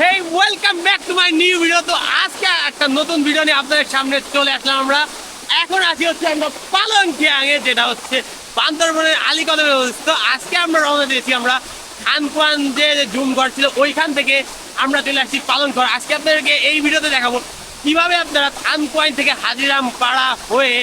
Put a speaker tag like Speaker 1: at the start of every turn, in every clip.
Speaker 1: Hey welcome back to my new video তো আজকে একটা নতুন ভিডিও নিয়ে আপনাদের সামনে চলে আসলাম আমরা। এখন আছি হচ্ছে আমরা পালং কিয়াঙে যেটা হচ্ছে বান্দরবনের আলীকদমে অবস্থিত। আজকে আমরা রওনা দিয়েছি আমরা খানকুয়ান যে জুম ঘর ছিল, ওইখান থেকে আমরা চলে আসছি পালন ঘর। আজকে আপনাদেরকে এই ভিডিওতে দেখাবো কীভাবে আপনারা খানকুয়ান থেকে হাজিরাম পাড়া হয়ে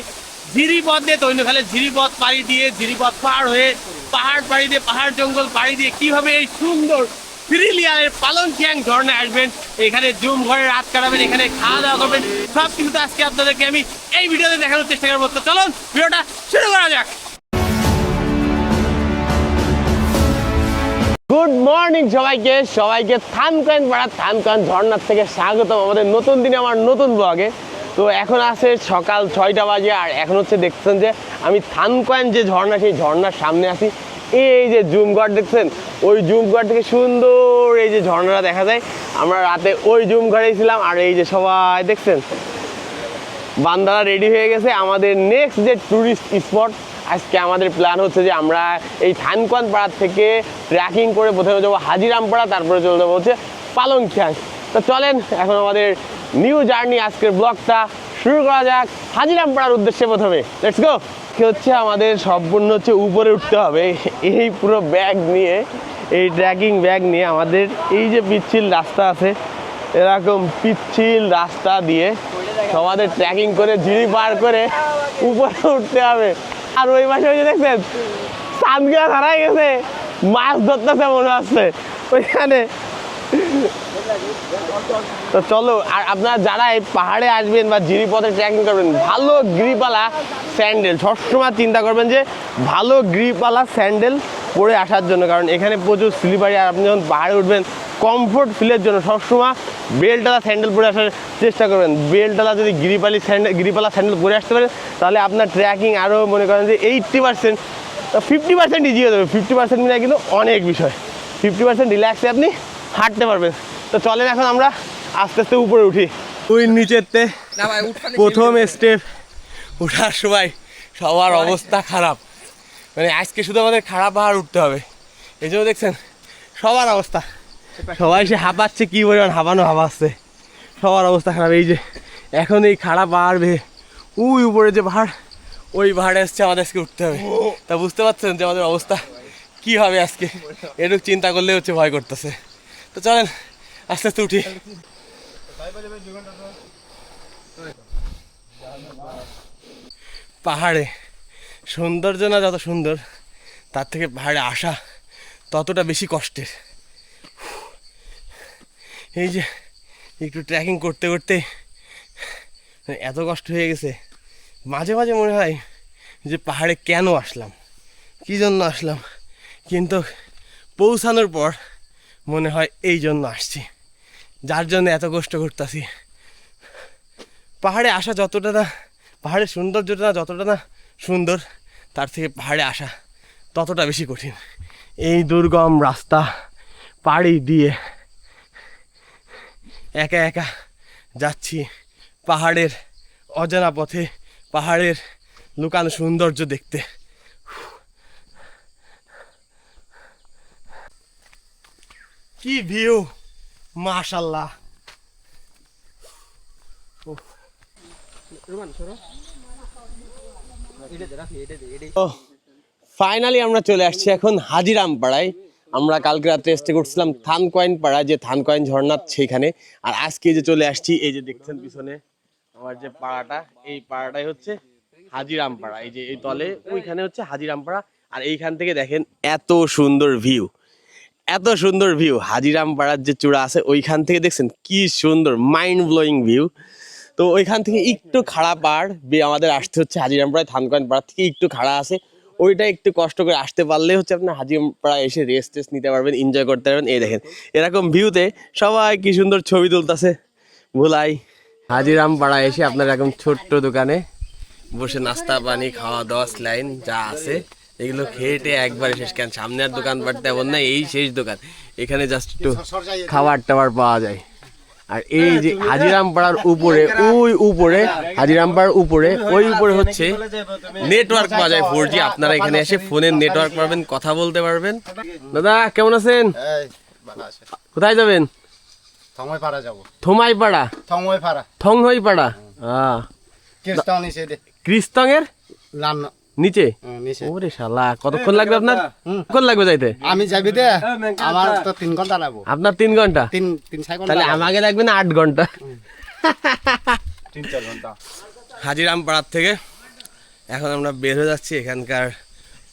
Speaker 1: ঝিরিপথ দিয়ে তৈনখালে ঝিরিপথ পাড়ি দিয়ে ঝিরিপথ পার হয়ে পাহাড় পাড়ি দিয়ে, পাহাড় জঙ্গল পাড়ি দিয়ে কীভাবে এই সুন্দর ফ্রিলিয়ারের পালং কিয়াং ঝর্ণায় আসবেন। এখানে জুম ঘরে রাত কাটাবেন, এখানে খাওয়া দাওয়া করবেন। সব কিছু আজকে আপনাদেরকে আমি এই ভিডিওতে দেখানোর চেষ্টা করব। তো চলুন, ভিডিওটা শুরু করা যাক। গুড মর্নিং সবাইকে। সবাইকে থানকান পাড়া, থানকান ঝর্ণার থেকে স্বাগতম আমাদের নতুন দিনে, আমার নতুন ব্লগে তো এখন আছে সকাল ছয়টা বাজে, আর এখন হচ্ছে দেখছেন যে আমি থানকয়েন যে ঝর্ণা, সেই ঝর্ণার সামনে আছি। এই যে জুম জুমঘর দেখছেন, ওই জুম জুমঘর থেকে সুন্দর এই যে ঝর্ণাটা দেখা যায়। আমরা রাতে ওই জুম ঘরেই ছিলাম আর এই যে সবাই দেখছেন, বান্দারা রেডি হয়ে গেছে আমাদের নেক্সট যে ট্যুরিস্ট স্পট আজকে আমাদের প্ল্যান হচ্ছে যে আমরা এই থানকান পাড়া থেকে ট্রেকিং করে প্রথমে যাব হাজিরামপাড়া, তারপরে চলে যাব হচ্ছে পালংখ্যাং। তো চলেন, এখন আমাদের নিউ জার্নি আজকের ব্লগটা শুরু করা যাক হাজিরামপাড়ার উদ্দেশ্যে প্রথমে। লেটস গো কি হচ্ছে আমাদের সম্পূর্ণ হচ্ছে উপরে উঠতে হবে। এই পুরো ব্যাগ নিয়ে, এই ট্রেকিং ব্যাগ নিয়ে আমাদের এই যে পিচ্ছিল রাস্তা আছে, এরকম পিচ্ছিল রাস্তা দিয়ে আমাদের ট্রেকিং করে ঝিরি পার করে উপরে উঠতে হবে। আর ওই মাসে ওই যে দেখছেন চাঁদগা হারাই গেছে, মাছ ধরতেছে মনে হচ্ছে। ওইখানে তো চলো, আর আপনারা যারা এই পাহাড়ে আসবেন বা জিরিপথে ট্রেকিং করবেন, ভালো গ্রিপালা স্যান্ডেল সবসময় চিন্তা করবেন যে ভালো গ্রিপালা স্যান্ডেল পরে আসার জন্য, কারণ এখানে প্রচুর স্লিপারি আর আপনি যখন পাহাড়ে উঠবেন কমফোর্ট ফিলের জন্য সবসময় বেলটালা স্যান্ডেল পরে আসার চেষ্টা করবেন। বেলটালা যদি গিরিপালি স্যান্ডেল গিরিপালা স্যান্ডেল পরে আসতে পারেন, তাহলে আপনার ট্রেকিং আরও মনে করেন যে eighty percent fifty percent easy হয়ে যাবে। ফিফটি পার্সেন্ট মিলে কিন্তু অনেক বিষয়। ফিফটি পার্সেন্ট রিল্যাক্সে আপনি হাঁটতে পারবেন। তো চলেন এখন আমরা আস্তে আস্তে উপরে উঠি। ওই নিচেতে
Speaker 2: না ভাই উঠখানে
Speaker 1: প্রথম স্টেপ ওঠার সময় সবার অবস্থা খারাপ। মানে আজকে শুধু আমাদের খারাপ পাহাড় উঠতে হবে। এই জন্য দেখছেন সবার অবস্থা। সবাই সে হাঁপাচ্ছে কী পরিমাণ হাঁপানো হাঁপাচ্ছে। সবার অবস্থা খারাপ। এই যে এখন এই খারাপ পাহাড় বেয়ে ওই উপরে যে পাহাড় ওই পাহাড়ে এসছে আমাদের আজকে উঠতে হবে। তা বুঝতে পারছেন যে আমাদের অবস্থা কি হবে আজকে? এটুকু চিন্তা করলে হচ্ছে ভয় করতেছে। তো চলেন আস্তে আস্তে উঠি। পাহাড়ে, সৌন্দর্য না যত সুন্দর, তার থেকে পাহাড়ে আসা ততটা বেশি কষ্টের। এই যে, একটু ট্রেকিং করতে করতে, এত কষ্ট হয়ে গেছে। মাঝে মাঝে মনে হয় যে পাহাড়ে কেন আসলাম? কী জন্য আসলাম? কিন্তু পৌঁছানোর পর মনে হয় এই জন্য আসছি। যার জন্য এত কষ্ট করতেছি। পাহাড়ে আসা যতটা না, পাহাড়ের সৌন্দর্যটা না যতটা না সুন্দর, তার থেকে পাহাড়ে আসা ততটা বেশি কঠিন। এই দুর্গম রাস্তা পাড়ি দিয়ে একা একা যাচ্ছি পাহাড়ের অজানা পথে, পাহাড়ের লুকানো সৌন্দর্য দেখতে। কি ভিউ মাশাল্লাহ ফাইনালি আমরা চলে আসছি এখন হাজিরাম পাড়ায় আমরা কালকে রাত্রে স্টে করছিলাম থানকয়েন পাড়া যে থানকয়েন ঝর্ণা সেইখানে। আর আজকে যে চলে আসছি এই যে দেখছেন পিছনে আমার যে পাড়াটা এই পাড়াটাই হচ্ছে হাজিরাম পাড়া এই যে এই তলে ওইখানে হচ্ছে হাজিরাম পাড়া আর এইখান থেকে দেখেন এত সুন্দর ভিউ এত সুন্দর ভিউ হাজিরাম পাড়ার যে চূড়া আছে, ওইখান থেকে দেখছেন কি সুন্দর মাইন্ড ব্লোয়িং ভিউ তো ওইখান থেকে একটু খাড়া পাড় আমাদের আসতে হচ্ছে হাজিরামপাড়ায় থানকয়েন পাড়া থেকে একটু খাড়া আছে। ওইটা একটু কষ্ট করে আসতে পারলে হচ্ছে আপনার হাজিরামপাড়া এসে রেস্ট টেস্ট নিতে পারবেন এনজয় করতে পারবেন। এই দেখেন, এরকম ভিউতে সবাই কি সুন্দর ছবি তুলতেছে, ভুলাই। হাজিরামপাড়া এসে আপনার এরকম ছোট্ট দোকানে বসে নাস্তা, পানি খাওয়া দাওয়া স্লাইন যা আছে। এগুলো খেটে একবারে শেষ কেন? সামনে আর দোকান পাট তেমন না এই শেষ দোকান। এখানে জাস্ট একটু খাবার টাবার পাওয়া যায়। আর এই যে হাজিরামপাড়ার উপরে ওই উপরে হাজিরামপাড়ার উপরে ওই উপরে হচ্ছে নেটওয়ার্ক পাওয়া যায় ফোর জি আপনারা এখানে এসে ফোনের নেটওয়ার্ক পাবেন কথা বলতে পারবেন। দাদা কেমন আছেন? কোথায় যাবেন?
Speaker 2: পারা যাব।
Speaker 1: থোমাইপাড়া থংহইপাড়া।
Speaker 2: দে
Speaker 1: ক্রিস্তঙের
Speaker 2: লাম
Speaker 1: নিচে?
Speaker 2: নিচে।
Speaker 1: ওরে শালা কতক্ষণ লাগবে আপনার? কতক্ষণ লাগবে যাইতে?
Speaker 2: আমি যাবি দে। আমার তো তিন ঘণ্টা লাগবো।
Speaker 1: আপনার তিন ঘণ্টা?
Speaker 2: তিন তিন ঘণ্টা
Speaker 1: তাহলে আমাকে লাগবে না আট ঘণ্টা?
Speaker 2: তিন চার ঘণ্টা।
Speaker 1: হাজিরাম পাড়ার থেকে এখন আমরা বের হয়ে যাচ্ছি এখানকার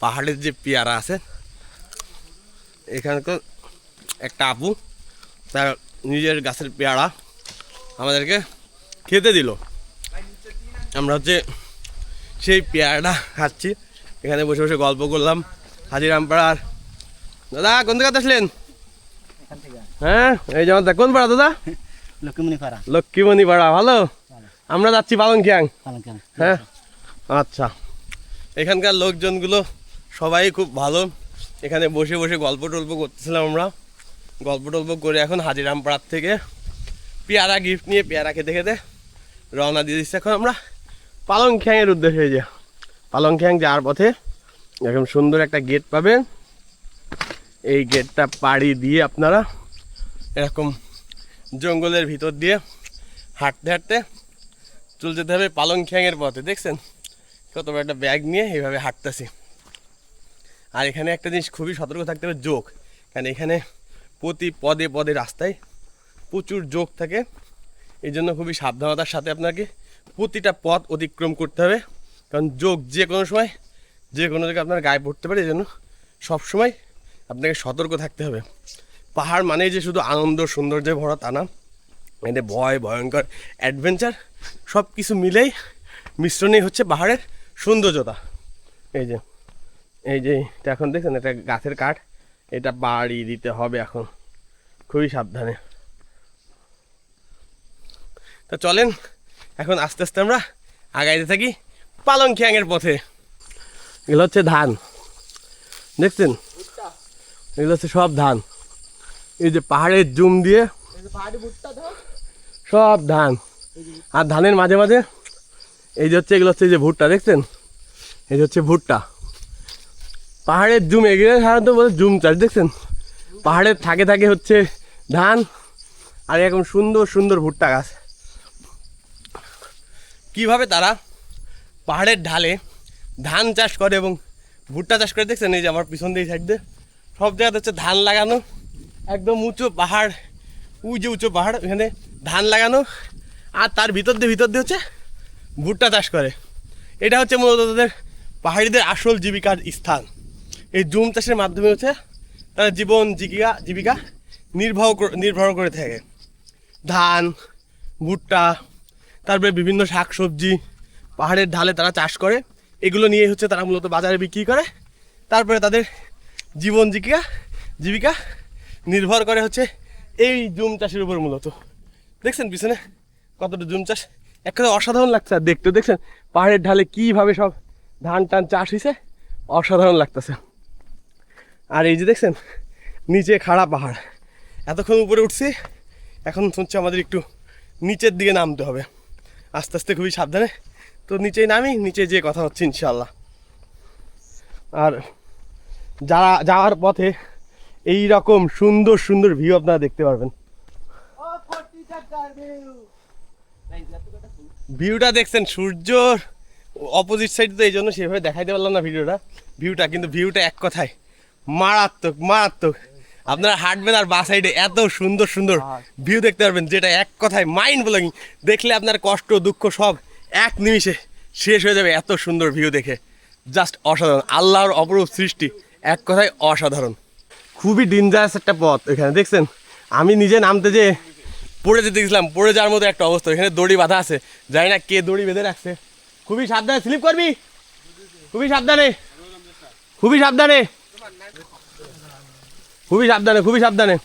Speaker 1: পাহাড়ের যে পেয়ারা আছে। এখানকার একটা আপু তার নিজের গাছের পেয়ারা আমাদেরকে খেতে দিল। আমরা হচ্ছে সেই পেয়ারাটা খাচ্ছি। এখানে বসে বসে গল্প করলাম। হাজিরাম পাড়ার দাদা কোন থেকে আসলেন? হ্যাঁ এই যেমন কোন পাড়া দাদা?
Speaker 2: লক্ষ্মীমণি পাড়া
Speaker 1: লক্ষ্মীমণি পাড়া ভালো। আমরা যাচ্ছি পালংখ্যাং। হ্যাঁ আচ্ছা। এখানকার লোকজনগুলো সবাই খুব ভালো। এখানে বসে বসে গল্প টল্প করতেছিলাম আমরা। গল্প টল্প করে এখন হাজিরাম পাড়ার থেকে পেয়ারা গিফট নিয়ে পেয়ারা খেতে খেতে রওনা দিয়ে দিচ্ছি এখন আমরা। পালংখ্যাংয়ের উদ্দেশ্যে যে, পালংখ্যাং যাওয়ার পথে এরকম সুন্দর একটা গেট পাবেন। এই গেটটা পাড়ি দিয়ে আপনারা এরকম জঙ্গলের ভিতর দিয়ে হাঁটতে হাঁটতে চলে যেতে হবে পালং খ্যাংয়ের পথে, দেখছেন? কত একটা ব্যাগ নিয়ে এইভাবে হাঁটতেছি। আর এখানে একটা জিনিস খুবই সতর্ক থাকতে হবে, যোগ। কারণ এখানে প্রতি পদে পদে রাস্তায় প্রচুর যোগ থাকে। এই জন্য খুবই সাবধানতার সাথে আপনাকে প্রতিটা পথ অতিক্রম করতে হবে। কারণ যোগ যে কোনো সময়, যে কোনো জায়গায় আপনার গায়ে পড়তে পারে, এই জন্য সবসময় আপনাকে সতর্ক থাকতে হবে। পাহাড় মানে যে শুধু আনন্দ, সৌন্দর্যে ভরা তা না। এতে ভয়, ভয়ঙ্কর অ্যাডভেঞ্চার সব কিছু মিলেই মিশ্রণেই হচ্ছে পাহাড়ের সৌন্দর্যতা। এই যে এই যে এটা এখন দেখছেন, এটা গাছের কাঠ। এটা বাড়ি দিতে হবে এখন। খুবই সাবধানে। তা চলেন এখন আস্তে আস্তে আমরা আগাইতে থাকি পালং খ্যাংয়ের পথে। এগুলো হচ্ছে ধান। দেখছেন? এগুলো হচ্ছে সব ধান। এই যে পাহাড়ের জুম দিয়ে সব ধান। আর ধানের মাঝে মাঝে এই যে হচ্ছে, এগুলো হচ্ছে এই যে ভুট্টা, দেখছেন? এই যে হচ্ছে ভুট্টা। পাহাড়ের জুম এগিয়ে সাধারণত বলে জুম চাষ, দেখছেন? পাহাড়ের থাকে থাকে হচ্ছে ধান, আর এরকম সুন্দর সুন্দর ভুট্টা গাছ। কীভাবে তারা পাহাড়ের ঢালে ধান চাষ করে এবং ভুট্টা চাষ করে, দেখছেন এই যে আমার পিছন দিয়ে সাইড দিয়ে? সব জায়গাতে হচ্ছে ধান লাগানো, একদম উঁচু পাহাড় উঁচু উঁচু পাহাড় এখানে ধান লাগানো, আর তার ভিতর দিয়ে ভিতর দিয়ে হচ্ছে ভুট্টা চাষ করে। এটা হচ্ছে মূলত তাদের পাহাড়িদের আসল জীবিকার স্থান। এই জুম চাষের মাধ্যমে হচ্ছে তারা জীবন, জীবিকা জীবিকা করে- নির্ভর করে থাকে। ধান, ভুট্টা তারপরে বিভিন্ন শাক সবজি পাহাড়ের ঢালে তারা চাষ করে। এগুলো নিয়ে হচ্ছে তারা মূলত বাজারে বিক্রি করে। তারপরে তাদের জীবন জীবিকা জীবিকা নির্ভর করে হচ্ছে এই জুম চাষের উপর মূলত। দেখছেন পিছনে কতটা জুম চাষ? একটা অসাধারণ লাগছে আর দেখতে। দেখছেন পাহাড়ের ঢালে কীভাবে সব ধান টান চাষ হয়েছে অসাধারণ লাগতেছে। আর এই যে দেখছেন, নিচে খাড়া পাহাড়। এতক্ষণ উপরে উঠছি, এখন হচ্ছে আমাদের একটু নিচের দিকে নামতে হবে। আস্তে আস্তে খুবই সাবধানে। তো নিচেই নামি, নিচে যেয়ে কথা হচ্ছে ইনশাল্লাহ আর যারা যাওয়ার পথে এই রকম সুন্দর সুন্দর ভিউ আপনারা দেখতে পারবেন। ভিউটা দেখছেন সূর্যর অপোজিট সাইড তো এই জন্য সেভাবে দেখাইতে পারলাম না ভিডিওটা। ভিউটা কিন্তু ভিউটা এক কথায় মারাত্মক মারাত্মক। আপনারা হাঁটবেন আর বা সাইডে এত সুন্দর সুন্দর ভিউ দেখতে পারবেন যেটা এক কথায় মাইন্ড ব্লোয়িং দেখলে আপনার কষ্ট দুঃখ সব এক নিমিষে শেষ হয়ে যাবে এত সুন্দর ভিউ দেখে। জাস্ট অসাধারণ। আল্লাহর অপরূপ সৃষ্টি এক কথায় অসাধারণ। খুবই ডেঞ্জারাস একটা পথ এখানে দেখছেন? আমি নিজে নামতে যে পড়ে যেতে গেছিলাম পড়ে যাওয়ার মতো একটা অবস্থা। এখানে দড়ি বাঁধা আছে জানি না কে দড়ি বেঁধে রাখছে। খুবই সাবধানে স্লিপ করবি? খুবই সাবধানে। খুবই সাবধানে। খুবই সাবধানে খুবই সাবধানে।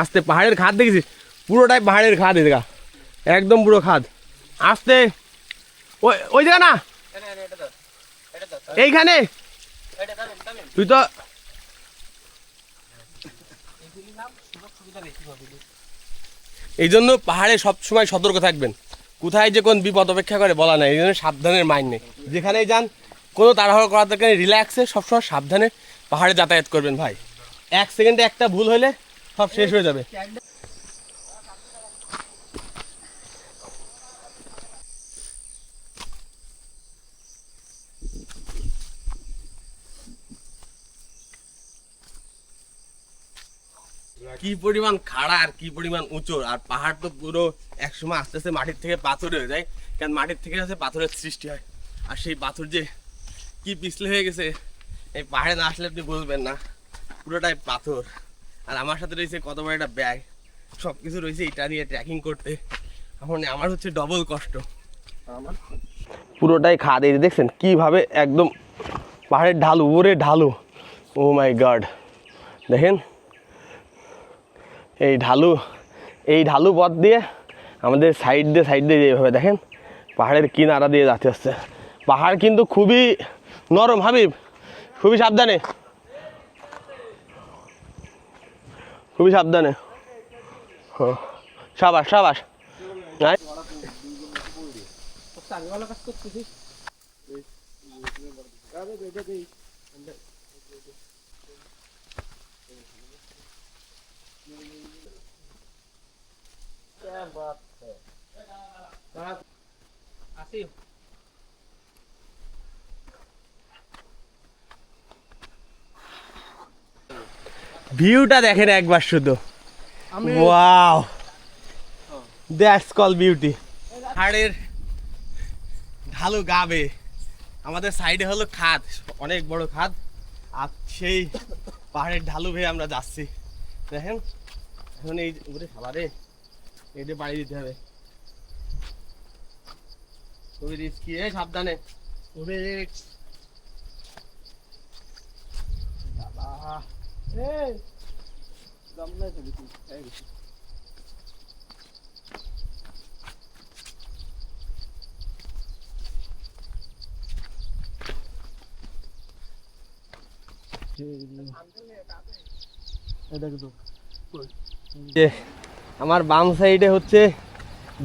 Speaker 1: আস্তে, পাহাড়ের খাদ দেখেছিস? পুরোটাই পাহাড়ের খাদ এদিকা। একদম পুরো খাদ। আস্তে। ওই ওই জায়গা না। এইখানে। তুই তো এই জন্য পাহাড়ে সবসময় সতর্ক থাকবেন। কোথায় যে কোন বিপদ অপেক্ষা করে বলা নাই। এই জন্য সাবধানের মাইন্ড নেই। যেখানেই যান, কোনো তাড়াহুড়ো করার দরকার রিল্যাক্সে সবসময় সাবধানে পাহাড়ে যাতায়াত করবেন ভাই। এক সেকেন্ডে একটা ভুল হলে সব শেষ হয়ে যাবে। কি পরিমাণ খাড়া আর কি পরিমাণ উঁচু, আর পাহাড় তো পুরো একসময় আস্তে আস্তে মাটির থেকে পাথর হয়ে যায়, কারণ মাটির থেকে আছে পাথরের সৃষ্টি হয়। আর সেই পাথর যে কি পিছলে হয়ে গেছে এই পাহাড়ে না আসলে আপনি বুঝবেন না। পুরোটাই পাথর। আর আমার সাথে রয়েছে কত বড় একটা ব্যাগ সব কিছু রয়েছে এটা নিয়ে ট্রেকিং করতে। এখন আমার হচ্ছে ডবল কষ্ট। পুরোটাই খাদ এই দেখছেন, কীভাবে একদম পাহাড়ের ঢালু ওরে ঢালু। ও মাই গড দেখেন, এই ঢালু এই ঢালু পথ দিয়ে আমাদের সাইড দিয়ে সাইড দিয়ে যেভাবে দেখেন, পাহাড়ের কিনারা দিয়ে যাচ্ছে হচ্ছে পাহাড় কিন্তু খুবই নরম হাবিব। খুবই সাবধানে। খুবই সাবধানে। হ্যাঁ। সাবাস সাবাস। নাই ভিউটা দেখেন একবার শুধু। ওয়াও। দ্যাটস কল বিউটি পাহাড়ের ঢালু গাবে। আমাদের সাইডে হলো খাদ অনেক বড় খাদ। আর সেই পাহাড়ের ঢালু ভেয়ে আমরা যাচ্ছি। দেখেন? এখন এই উপরে খাবারে এইটা বাড়ি দিতে হবে। খুবই রিস্কি এ সাবধানে। খুবই রিস্ক বাবা এই গামলা আছে দেখি এই দেখি। যে আমার বাম সাইডে হচ্ছে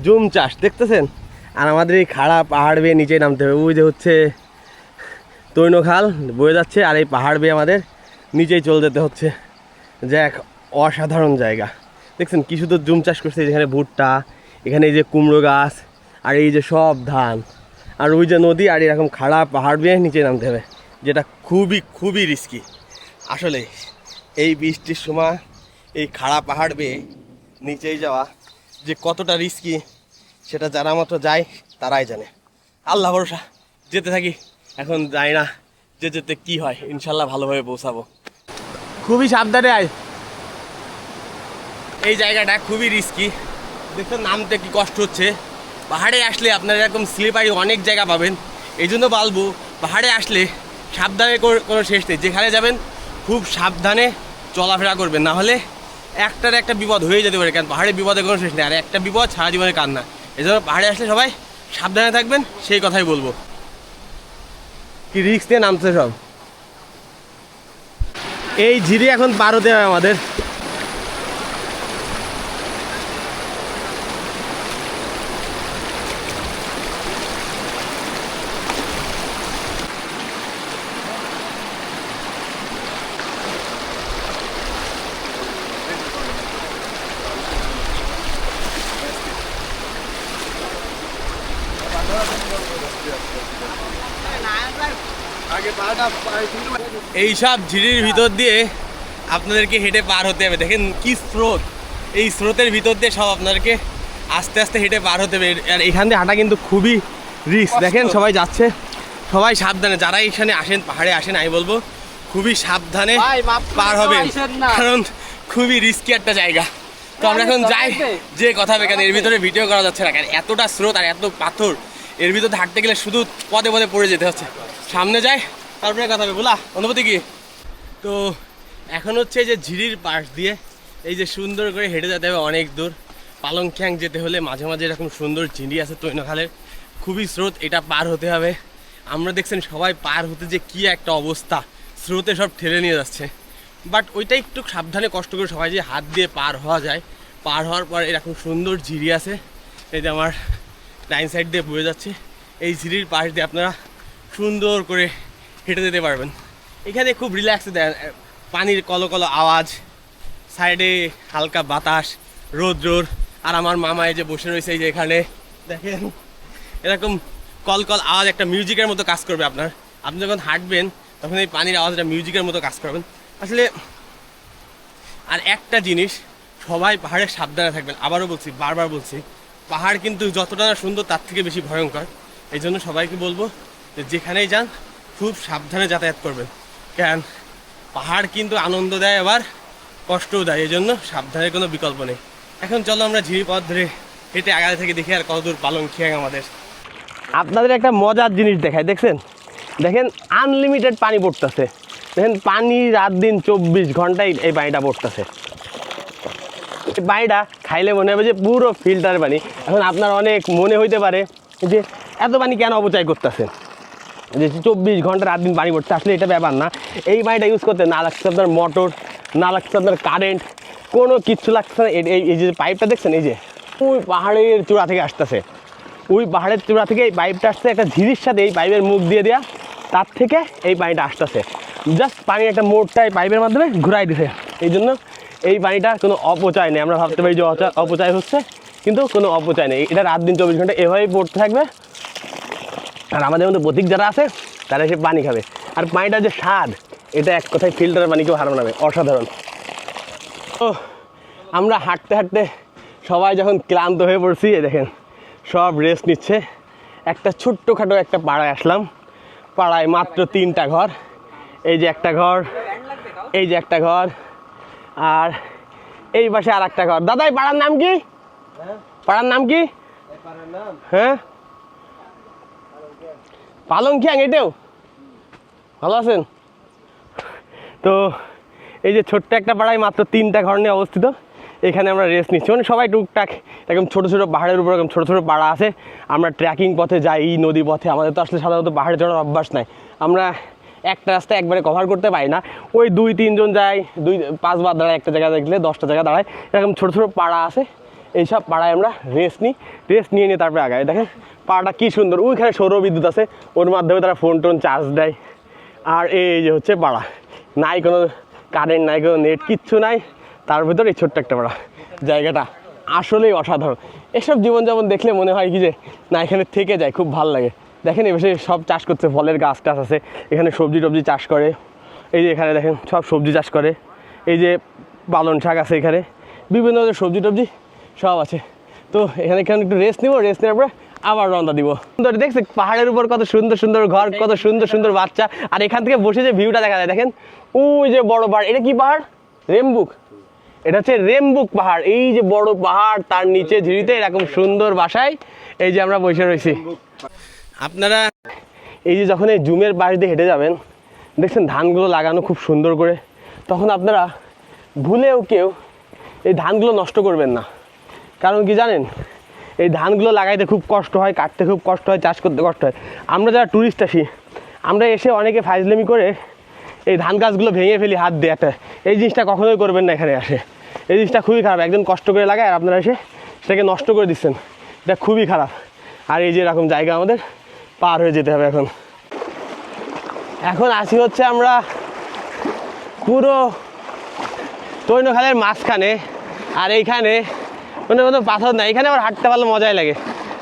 Speaker 1: জুম চাষ, দেখতেছেন? আর আমাদের এই খাড়া পাহাড় বেয়ে নিচে নামতে হবে। ওই যে হচ্ছে তৈনখাল, বয়ে যাচ্ছে আর এই পাহাড় বেয়ে আমাদের নিচেই চলে যেতে হচ্ছে। যে এক অসাধারণ জায়গা। দেখছেন কি সুন্দর জুম চাষ করছে যেখানে ভুট্টা, এখানে এই যে কুমড়ো গাছ, আর এই যে সব ধান। আর ওই যে নদী, আর এরকম খাড়া পাহাড় বেয়ে নিচে নামতে হবে, যেটা খুবই খুবই রিস্কি আসলে এই বৃষ্টির সময় এই খাড়া পাহাড় বেয়ে নিচেই যাওয়া যে কতটা রিস্কি সেটা যারা মাত্র যায়, তারাই জানে। আল্লাহ ভরসা, যেতে থাকি, এখন যাই না যে যেতে কি হয়, ইনশাল্লাহ ভালোভাবে পৌঁছাবো। খুবই সাবধানে আয়। এই জায়গাটা খুবই রিস্কি দেখুন, নামতে কি কষ্ট হচ্ছে। পাহাড়ে আসলে আপনারা এরকম স্লিপারি অনেক জায়গা পাবেন। এই জন্য বলব, পাহাড়ে আসলে সাবধানে কোনো শেষ নেই। যেখানে যাবেন, খুব সাবধানে চলাফেরা করবেন। না হলে একটার একটা বিপদ হয়ে যেতে পারে, কারণ পাহাড়ে বিপদে কোনো শেষ নেই। আর একটা বিপদ সারা জীবনে কান্না। এই জন্য পাহাড়ে আসলে সবাই সাবধানে থাকবেন, সেই কথাই বলব। কি রিস্ক দিয়ে নামছে সব? এই ঝিরি এখন পার হতে আমাদের। এইসব ঝিরির ভিতর দিয়ে আপনাদেরকে হেঁটে পার হতে হবে। দেখেন কি স্রোত। এই স্রোতের ভিতর দিয়ে সব আপনাদেরকে আস্তে আস্তে হেঁটে পার হতে হবে। আর এখান দিয়ে হাঁটা কিন্তু খুবই রিস্ক। দেখেন সবাই যাচ্ছে। সবাই সাবধানে। যারা এখানে আসেন পাহাড়ে আসেন আমি বলব খুবই সাবধানে পার হবেন কারণ খুবই রিস্কি একটা জায়গা। তো আমরা এখন যাই। যে কথা হবে কেন এর ভিতরে ভিডিও করা যাচ্ছে না। কারণ এতটা স্রোত আর এত পাথর এর ভিতরে হাঁটতে গেলে শুধু পদে পদে পড়ে যেতে হচ্ছে। সামনে যাই। তারপরে কথা হবে, বলা, অনুভূতি কি? তো এখন হচ্ছে যে ঝিরির পাশ দিয়ে এই যে সুন্দর করে হেঁটে যেতে হবে অনেক দূর। পালংখ্যাং যেতে হলে মাঝে মাঝে এরকম সুন্দর ঝিরি আছে তৈনখালের খুবই স্রোত, এটা পার হতে হবে। আমরা দেখছেন সবাই পার হতে যে কি একটা অবস্থা, স্রোতে সব ঠেলে নিয়ে যাচ্ছে। বাট ওইটা একটু সাবধানে কষ্ট করে সবাই যে হাত দিয়ে পার হওয়া যায়। পার হওয়ার পর এরকম সুন্দর ঝিরি আছে। এই যে আমার ডাইন সাইড দিয়ে বয়ে যাচ্ছে। এই ঝিরির পাশ দিয়ে আপনারা সুন্দর করে হেঁটে যেতে পারবেন। এখানে খুব রিল্যাক্স পানির কলো কলো আওয়াজ সাইডে হালকা বাতাস রোদ্রোর আর আমার মামা যে বসে রয়েছে এই যে এখানে, দেখেন, এরকম কল কল আওয়াজ একটা মিউজিকের মতো কাজ করবে আপনার। আপনি যখন হাঁটবেন, তখন এই পানির আওয়াজটা মিউজিকের মতো কাজ করবেন। আসলে, আর একটা জিনিস, সবাই পাহাড়ে সাবধানে থাকবেন। আবারও বলছি, বারবার বলছি, পাহাড় কিন্তু যতটা সুন্দর তার থেকে বেশি ভয়ঙ্কর। এই জন্য সবাইকে বলব যে যেখানেই যান খুব সাবধানে যাতায়াত করবেন কেন? পাহাড় কিন্তু আনন্দ দেয় আবার কষ্টও দেয় এই জন্য সাবধানের কোনো বিকল্প নেই। এখন চলো আমরা ঝিরি পথ ধরে হেঁটে আগালে থেকে দেখি আর কতদূর পালং খেয়ে আমাদের। আপনাদের একটা মজার জিনিস দেখায় দেখছেন? দেখেন আনলিমিটেড পানি পড়তেছে। দেখেন, পানি রাত দিন চব্বিশ ঘন্টায় এই পানিটা পড়তেছে। এই পানিটা খাইলে মনে হবে যে পুরো ফিল্টার পানি। এখন আপনার অনেক মনে হইতে পারে যে, এত পানি কেন অপচয় করতেছেন? যে চব্বিশ ঘণ্টা রাত দিন পানি পড়ছে আসলে এটা ব্যাপার না। এই পানিটা ইউজ করতে না লাগছে আপনার মোটর না লাগছে আপনার কারেন্ট কোনো কিচ্ছু লাগছে না। এই- যে পাইপটা দেখছেন? এই যে ওই পাহাড়ের চূড়া থেকে আসতেছে। ওই পাহাড়ের চূড়া থেকে এই পাইপটা আসছে একটা ঝিরির সাথে এই পাইপের মুখ দিয়ে দেওয়া তার থেকে এই পানিটা আসতেছে। জাস্ট পানির একটা মোড়টা এই পাইপের মাধ্যমে ঘুরাই দিছে। এই জন্য এই পানিটা কোনো অপচয় নেই। আমরা ভাবতে পারি যে অপচয় হচ্ছে, কিন্তু কোনো অপচয় নেই। এটা রাত দিন চব্বিশ ঘণ্টা এভাবেই পড়তে থাকবে। আর আমাদের মধ্যে প্রতীক যারা আছে তারা এসে পানি খাবে। আর পানিটার যে স্বাদ এটা এক কথায় ফিল্টারের পানি কেউ হারানো যাবে অসাধারণ। ও আমরা হাঁটতে হাঁটতে সবাই যখন ক্লান্ত হয়ে পড়ছি এই দেখেন সব রেস্ট নিচ্ছে। একটা ছোট্টখাটো একটা পাড়ায় আসলাম। পাড়ায় মাত্র তিনটা ঘর। এই যে একটা ঘর এই যে একটা ঘর আর এই পাশে আর একটা ঘর। দাদা এই পাড়ার নাম কি? পাড়ার নাম কি? হ্যাঁ? পালংখ্যাং এটাও? ভালো আছেন? তো এই যে ছোট্ট একটা পাড়ায় মাত্র তিনটা ঘর নিয়ে অবস্থিত। এখানে আমরা রেস্ট নিচ্ছি। মানে সবাই টুকটাক এরকম ছোটো ছোটো পাহাড়ের উপর এরকম ছোটো ছোটো পাড়া আছে। আমরা ট্রেকিং পথে যাই নদী পথে। আমাদের তো আসলে সাধারণত পাহাড়ে চড়ার অভ্যাস নাই। আমরা একটা রাস্তা একবারে কভার করতে পারি না। ওই দুই, তিনজন যায়, দুই, পাঁচবার দাঁড়ায় একটা জায়গা দেখলে, দশটা জায়গা দাঁড়ায়। এরকম ছোটো ছোটো পাড়া আছে। এইসব পাড়ায় আমরা রেস্ট নিই রেস্ট নিয়ে নিয়ে তারপরে আগাই। দেখেন, পাড়াটা কী সুন্দর। ওইখানে সৌরবিদ্যুৎ আছে, ওর মাধ্যমে তারা ফোন টোন চার্জ দেয়। আর এই যে হচ্ছে পাড়া, নাই কোনো কারেন্ট নাই কোনো নেট কিচ্ছু নাই। তার ভিতর এই ছোট্ট একটা পাড়া। জায়গাটা আসলেই অসাধারণ। এসব জীবনযাপন দেখলে মনে হয় কি যে, না, এখানে থেকে যায়, খুব ভালো লাগে। দেখেন এসে সব চাষ করছে, ফলের গাছ টাছ আছে। এখানে সবজি টবজি চাষ করে। এই যে এখানে দেখেন, সব সবজি চাষ করে। এই যে পালন শাক আছে এখানে। বিভিন্ন সবজি টবজি সব আছে। তো এখানে এখানে একটু রেস্ট নিবো রেস্ট নেওয়ার পরে আবার রওনা দিব। সুন্দর দেখছে পাহাড়ের উপর কত সুন্দর সুন্দর ঘর, কত সুন্দর সুন্দর বাচ্চা। আর এখান থেকে বসে যে ভিউটা দেখা যায়, দেখেন? ওই যে বড় পাহাড়, এটা কি পাহাড়? রেমবুক। এটা হচ্ছে রেমবুক পাহাড়। এই যে বড় পাহাড়, তার নিচে ঝিরিতে এরকম সুন্দর বাসায় এই যে আমরা বসে রয়েছি। আপনারা এই যে যখন এই জুমের পাশ দিয়ে হেঁটে যাবেন, দেখছেন ধানগুলো লাগানো খুব সুন্দর করে, তখন আপনারা ভুলেও কেউ এই ধানগুলো নষ্ট করবেন না। কারণ কি জানেন? এই ধানগুলো লাগাইতে খুব কষ্ট হয়, কাটতে খুব কষ্ট হয়, চাষ করতে কষ্ট হয়। আমরা যারা ট্যুরিস্ট আসি, আমরা এসে অনেকে ফাইজলামি করে এই ধান গাছগুলো ভেঙে ফেলি হাত দিয়ে একটা। এই জিনিসটা কখনোই করবেন না এখানে আসে। এই জিনিসটা খুবই খারাপ। একজন কষ্ট করে লাগায় আর আপনারা এসে সেটাকে নষ্ট করে দিচ্ছেন। এটা খুবই খারাপ। আর এই যে এরকম জায়গা আমাদের পার হয়ে যেতে হবে এখন। এখন আসি হচ্ছে আমরা পুরো তৈনখালের মাঝখানে। আর এইখানে মানে কোনো পাথর নাই। এখানে আবার হাঁটতে পারলে মজাই লাগে।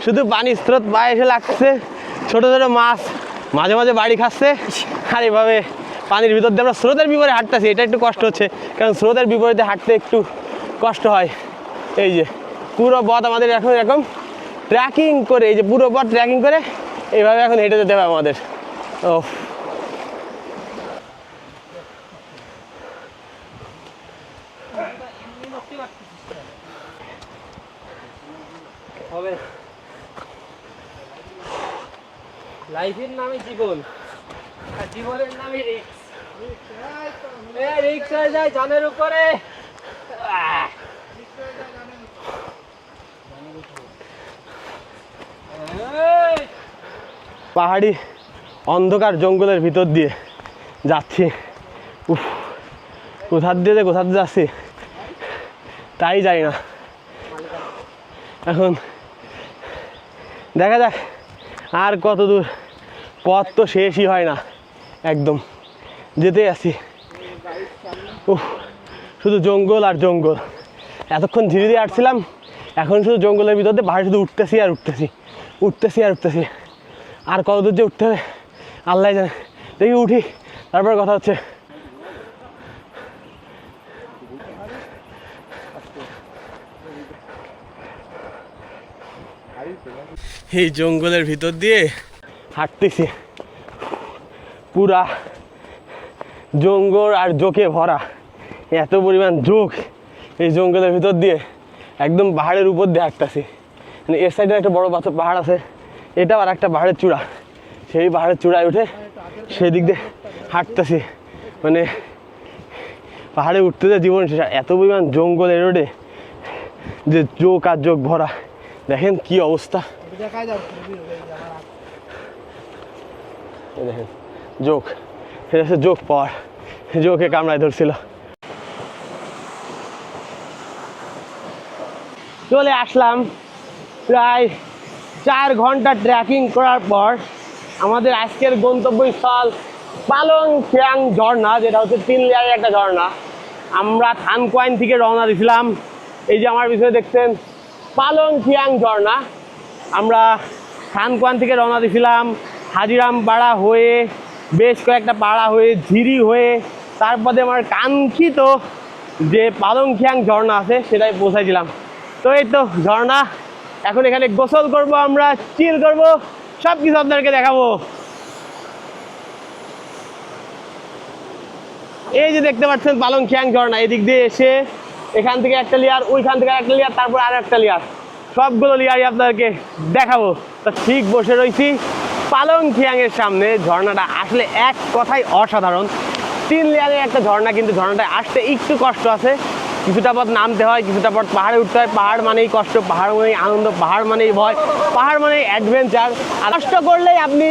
Speaker 1: শুধু পানির স্রোত পায়ে এসে লাগছে। ছোটো ছোটো মাছ মাঝে মাঝে বাড়ি খাচ্ছে। আর এভাবে পানির ভিতর দিয়ে আমরা স্রোতের বিপরীতে হাঁটতেছি। এটা একটু কষ্ট হচ্ছে, কারণ স্রোতের বিপরীতে হাঁটতে একটু কষ্ট হয়। এই যে, পুরো পথ আমাদের এখন এরকম ট্রেকিং করে, এই যে পুরো পথ ট্রেকিং করে এইভাবে এখন হেঁটে যেতে হবে আমাদের। ও
Speaker 3: হবে লাইফের নামে জীবন। আর জীবনের নামে রিক্স রিক্স হয়ে যায় জানের উপরে।
Speaker 1: পাহাড়ি অন্ধকার জঙ্গলের ভিতর দিয়ে যাচ্ছি। উফ, কোথার দিয়ে কোথার দিয়ে যাচ্ছি, তাই জানি না। এখন দেখা যাক আর কত দূর পথ তো শেষই হয় না। একদম। যেতে আসি উফ, শুধু জঙ্গল আর জঙ্গল। এতক্ষণ ধীরে ধীরে আটছিলাম এখন শুধু জঙ্গলের ভিতর দিয়ে বাড়ি শুধু উঠতেছি আর উঠতেছি। উঠতেছি আর উঠতেছি। আর কতদূর যে উঠতে হবে, আল্লাহ জানে। দেখি উঠি, তারপরে কথা হচ্ছে। এই জঙ্গলের ভিতর দিয়ে হাঁটতেছি। পুরা জঙ্গল আর জোকে ভরা। এত পরিমাণ জোক এই জঙ্গলের ভিতর দিয়ে একদম পাহাড়ের উপর দিয়ে হাঁটতেছি। মানে এর সাইডে একটা বড় পাহাড় আছে। এটাও আর একটা পাহাড়ের চূড়া। সেই পাহাড়ের চূড়ায় উঠে সেই দিক দিয়ে হাঁটতেছি। মানে পাহাড়ে উঠতে যে জীবন শেষ এত পরিমাণ জঙ্গল এর রোডে যে যোগ আর যোগ ভরা। দেখেন কি অবস্থা। এই দেখেন যোগ এটা হচ্ছে যোগ পাওয়ার। যোগে কামড়ায় ধরছিল। চলে আসলাম প্রায় চার ঘণ্টা ট্রেকিং করার পর আমাদের আজকের গন্তব্যস্থল পালং খিয়াং ঝর্ণা, যেটা হচ্ছে তিন লেয়ারের একটা ঝর্ণা। আমরা থানকোয়াইন থেকে রওনা দিয়েছিলাম এই যে আমার পিছনে দেখছেন পালং খিয়াং ঝর্ণা। আমরা থানকোয়ান থেকে রওনা দিয়েছিলাম হাজিরাম পাড়া হয়ে, বেশ কয়েকটা পাড়া হয়ে, ঝিরি হয়ে, তারপরে আমার কাঙ্ক্ষিত যে পালংখিয়াং ঝর্ণা আছে, সেটাই পৌঁছাইছিলাম তো এই তো ঝর্ণা, এখন এখানে গোসল করব আমরা চিল করব সব কিছু আপনাদেরকে দেখাবো। এই যে দেখতে পাচ্ছেন পালং খিয়াং ঝর্ণা, এদিক দিয়ে এসে এখান থেকে একটা লেয়ার ওইখান থেকে একটা লেয়ার তারপর আর একটা লেয়ার সবগুলো লেয়ারই আপনাদেরকে দেখাবো। তো ঠিক বসে রয়েছি পালং খিয়াংয়ের সামনে ঝর্ণাটা আসলে এক কথাই অসাধারণ। তিন লেয়ারের একটা ঝর্ণা, কিন্তু ঝর্ণাটা আসতে একটু কষ্ট আছে। কিছুটা পথ নামতে হয়, কিছুটা পথ পাহাড়ে উঠতে হয়। পাহাড় মানেই কষ্ট, পাহাড় মানেই আনন্দ, পাহাড় মানেই ভয়, পাহাড় মানেই অ্যাডভেঞ্চার আর কষ্ট করলেই আপনি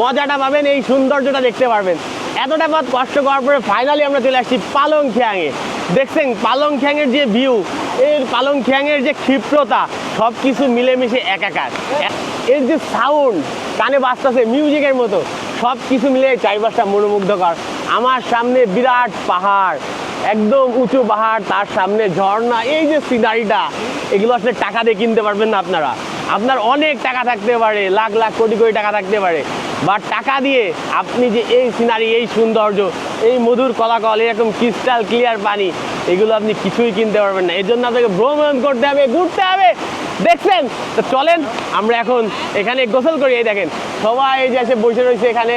Speaker 1: মজাটা পাবেন, এই সৌন্দর্যটা দেখতে পারবেন। এতটা পথ কষ্ট করার পরে ফাইনালি আমরা চলে আসছি পালং খিয়াংয়ে। দেখছেন, পালং খিয়াংয়ের যে ভিউ এর পালং খিয়াংয়ের যে ক্ষিপ্রতা সব কিছু মিলেমিশে একাকার। এর যে সাউন্ড কানে বাজতেছে মিউজিকের মতো সব কিছু মিলে চারিপাশটা মনোমুগ্ধকর। আমার সামনে বিরাট পাহাড়, একদম উঁচু পাহাড়, তার সামনে ঝর্ণা, এই যে সিনারিটা, এগুলো আসলে টাকা দিয়ে কিনতে পারবেন না আপনারা। আপনার অনেক টাকা থাকতে পারে, লাখ লাখ কোটি কোটি টাকা থাকতে পারে। বা টাকা দিয়ে আপনি যে এই সিনারি, এই সৌন্দর্য, এই মধুর কলাকল, এরকম ক্রিস্টাল ক্লিয়ার পানি, এগুলো আপনি কিছুই কিনতে পারবেন না। এর জন্য আপনাকে ভ্রমণ করতে হবে, ঘুরতে হবে। দেখছেন? তো চলেন, আমরা এখন এখানে গোসল করি, এই দেখেন। সবাই এই যে এসে বসে রয়েছে এখানে,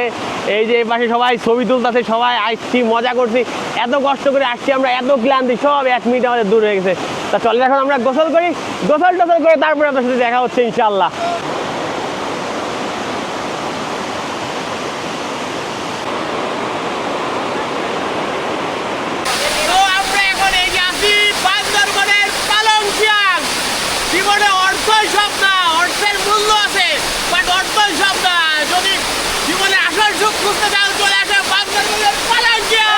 Speaker 1: এই যে পাশে সবাই ছবি তুলতেছে, সবাই আসছি, মজা করছি। এত কষ্ট করে আসছি আমরা, এত ক্লান্তি, সব এক মিনিট আমাদের দূর হয়ে গেছে। তা চলেন, এখন আমরা গোসল করি গোসল টোসল করে তারপরে আপনার সাথে দেখা হচ্ছে ইনশাল্লাহ তো আমরা এখন এই যে আছি বান্দরবনের পালংশিয়াং জীবনে অর্থই সব না অর্থের মূল্য আছে বাট অর্থই সব না যদি জীবনে আসল সুখ খুঁজতে চাও চলে আসে বান্দরবনের পালংশিয়াং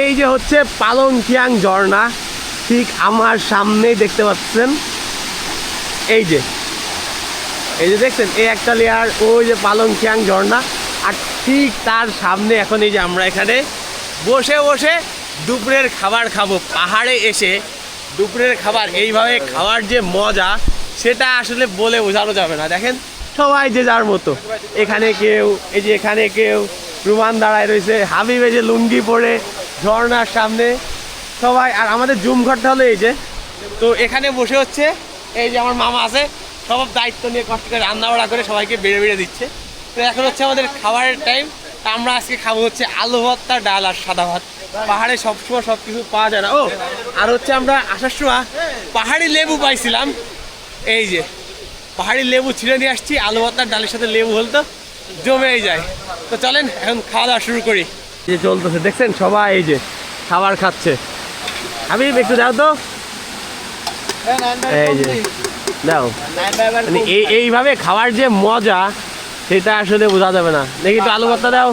Speaker 1: এই যে হচ্ছে পালং খিয়াং ঝর্ণা ঠিক আমার সামনেই দেখতে পাচ্ছেন এই যে। এই যে দেখছেন, এই একটা লেয়ার ওই যে পালং খিয়াং ঝর্ণা, আর ঠিক তার সামনে এখন এই যে আমরা এখানে বসে বসে দুপুরের খাবার খাব। পাহাড়ে এসে দুপুরের খাবার, এইভাবে খাওয়ার যে মজা, সেটা আসলে বলে বোঝানো যাবে না। দেখেন, সবাই যে যার মতো। এখানে কেউ, এই যে এখানে কেউ রুমান দাঁড়ায় রয়েছে, হাবিব যে লুঙ্গি পরে ঝর্ণার সামনে, সবাই, আর আমাদের জুম ঘরটা হলো এই যে। তো এখানে বসে হচ্ছে এই যে আমার মামা আছে, সব দায়িত্ব নিয়ে কষ্ট করে রান্না বাড়া করে সবাইকে বেড়ে বেড়ে দিচ্ছে। তো এখন হচ্ছে আমাদের খাবারের টাইম আমরা আজকে খাব হচ্ছে আলু ভর্তা, ডাল আর সাদা ভাত। পাহাড়ে সবসময় সব কিছু পাওয়া যায় না। ও, আর হচ্ছে আমরা আসার সময় পাহাড়ি লেবু পাইছিলাম। এই যে, পাহাড়ি লেবু ছিঁড়ে নিয়ে আসছি, আলু ভর্তার ডালের সাথে লেবু হল তো জমেই যায়। তো চলেন, এখন খাওয়া দাওয়া শুরু করি। যে চলতেছে, দেখছেন সবাই এই যে খাবার খাচ্ছে। আমি একটু দাও তো। এই যে দাও। মানে এই এইভাবে খাওয়ার যে মজা সেটা আসলে বোঝা যাবে না। দেখি একটু আলু ভর্তা দাও।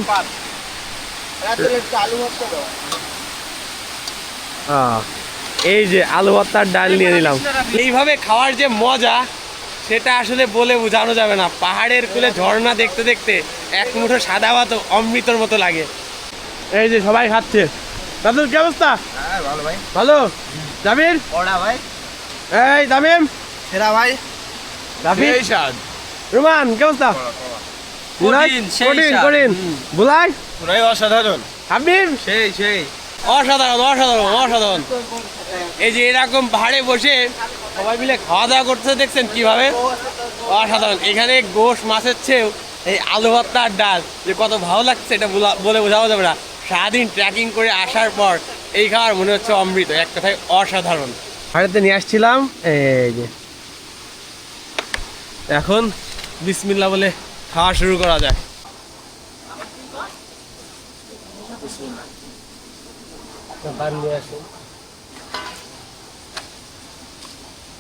Speaker 1: এই যে আলু ভর্তার ডাল নিয়ে নিলাম। এইভাবে খাওয়ার যে মজা সেটা আসলে বলে বোঝানো যাবে না। পাহাড়ের কুলে ঝর্ণা দেখতে দেখতে এক মুঠো সাদা ভাত অমৃতর মতো লাগে। এই যে সবাই খাচ্ছে। দাদু কি অবস্থা?
Speaker 2: হ্যাঁ ভালো ভাই।
Speaker 1: ভালো? জামির
Speaker 2: ওড়া ভাই।
Speaker 1: এই জামিম
Speaker 2: সেরা ভাই।
Speaker 1: রাফি রুমান কি অবস্থা
Speaker 3: কঠিন,
Speaker 1: কঠিন বুলাই?
Speaker 2: পুরাই অসাধারণ।
Speaker 1: হাবিব
Speaker 2: সেই সেই।
Speaker 1: অসাধারণ অসাধারণ অসাধারণ। এই যে এরকম পাহাড়ে বসে সবাই মিলে খাওয়া দাওয়া করতে দেখছেন কীভাবে? অসাধারণ। এখানে গোশ মাছের চেয়েও এই আলু ভর্তা আর ডাল যে কত ভালো লাগছে এটা বলা- বলে বোঝানো যাবে না। সারাদিন ট্রেকিং করে আসার পর এই খাবার মনে হচ্ছে অমৃত এক কথায় অসাধারণ। পাহাড়েতে নিয়ে আসছিলাম, এই যে। এখন বিসমিল্লা বলে খাওয়া শুরু করা যায়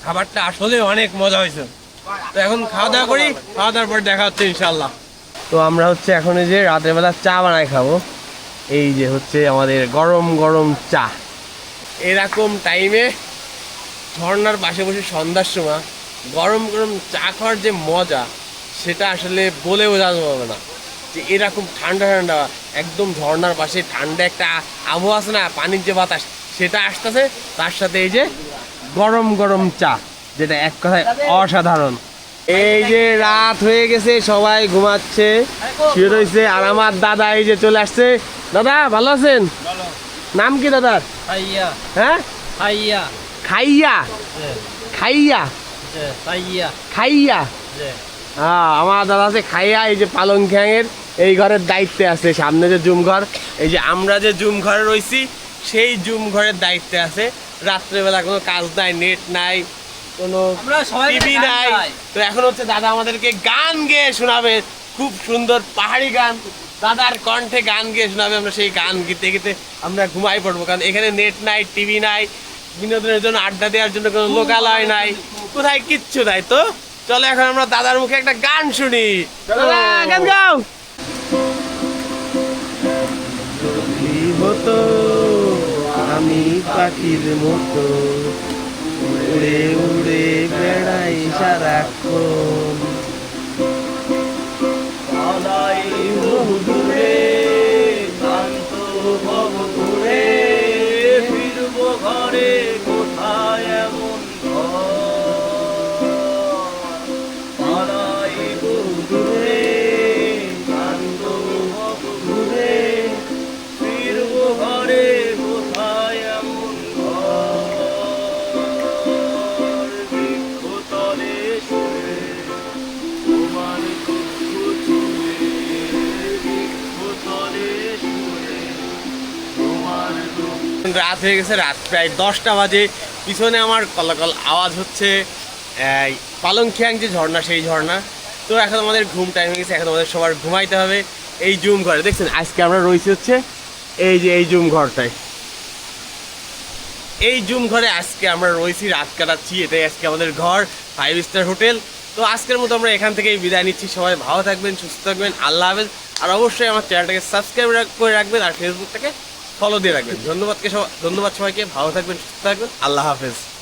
Speaker 1: খাবারটা আসলে অনেক মজা হয়েছে। তো এখন খাওয়া দাওয়া করি, খাওয়া দাওয়ার পর দেখা হচ্ছে ইনশাল্লাহ তো আমরা হচ্ছে এখন এই যে রাতের বেলা চা বানায় খাব। এই যে হচ্ছে আমাদের গরম গরম চা। এরকম টাইমে ঝর্ণার পাশে বসে সন্ধ্যার সময় গরম গরম চা খাওয়ার যে মজা সেটা আসলে বলে বোঝানো যাবে না। যে এরকম ঠান্ডা ঠান্ডা একদম ঝর্ণার পাশে ঠান্ডা একটা আবহাওয়া আছে না পানির যে বাতাস সেটা আসতেছে তার সাথে এই যে গরম গরম চা যেটা এক কথায় অসাধারণ। এই যে রাত হয়ে গেছে সবাই ঘুমাচ্ছে শুয়ে রয়েছে আর আমার দাদা এই যে চলে আসছে। দাদা ভালো আছেন? নাম কি দাদার? হ্যাঁ?
Speaker 3: খাইয়া।
Speaker 1: খাইয়া। খাইয়া। হ্যাঁ আমার দাদা আছে খাইয়া এই যে পালং খ্যাঙের এই ঘরের দায়িত্বে আছে সামনে যে জুম ঘর এই যে আমরা যে জুম ঘরে রয়েছি সেই জুম ঘরের দায়িত্বে আছে। রাত্রেবেলা কোনো কাজ নাই নেট নাই কোনো টিভি নাই। তো এখন হচ্ছে দাদা আমাদেরকে গান গেয়ে শোনাবে খুব সুন্দর পাহাড়ি গান। দাদার কণ্ঠে গান গেয়ে শোনাবে আমরা সেই গান গীতে গীতে আমরা ঘুমাই পড়ব কারণ এখানে নেট নাই টিভি নাই বিনোদনের জন্য আড্ডা দেওয়ার জন্য কোনো লোকালয় নাই। কোথায় কিচ্ছু নাই তো? চলো এখন আমরা দাদার মুখে একটা গান শুনি। গান গাও। হতো আমি পাখির মতো উড়ে উড়ে বেড়াই সারাক্ষণ। গেছে রাত প্রায় দশটা বাজে। পিছনে আমার কলাকল আওয়াজ হচ্ছে পালংখিয়াং যে ঝর্ণা, সেই ঝর্ণা। তো এখন আমাদের ঘুম টাইম হয়ে গেছে, এখন আমাদের সবার ঘুমাইতে হবে এই জুম ঘরে। দেখছেন, আজকে আমরা রয়েছি হচ্ছে এই যে এই জুম ঘরটায়। এই জুম ঘরে আজকে আমরা রয়েছি রাত কাটাচ্ছি, এটাই আজকে আমাদের ঘর ফাইভ স্টার হোটেল। তো আজকের মতো আমরা এখান থেকেই বিদায় নিচ্ছি। সবাই ভালো থাকবেন, সুস্থ থাকবেন, আল্লাহ হাফেজ। আর অবশ্যই আমার চ্যানেলটাকে সাবস্ক্রাইব করে রাখবেন আর ফেসবুকটাকে ফলো দিয়ে রাখবেন। ধন্যবাদকে ধন্যবাদ সবাইকে। ভালো থাকবেন সুস্থ থাকবেন। আল্লাহ হাফেজ।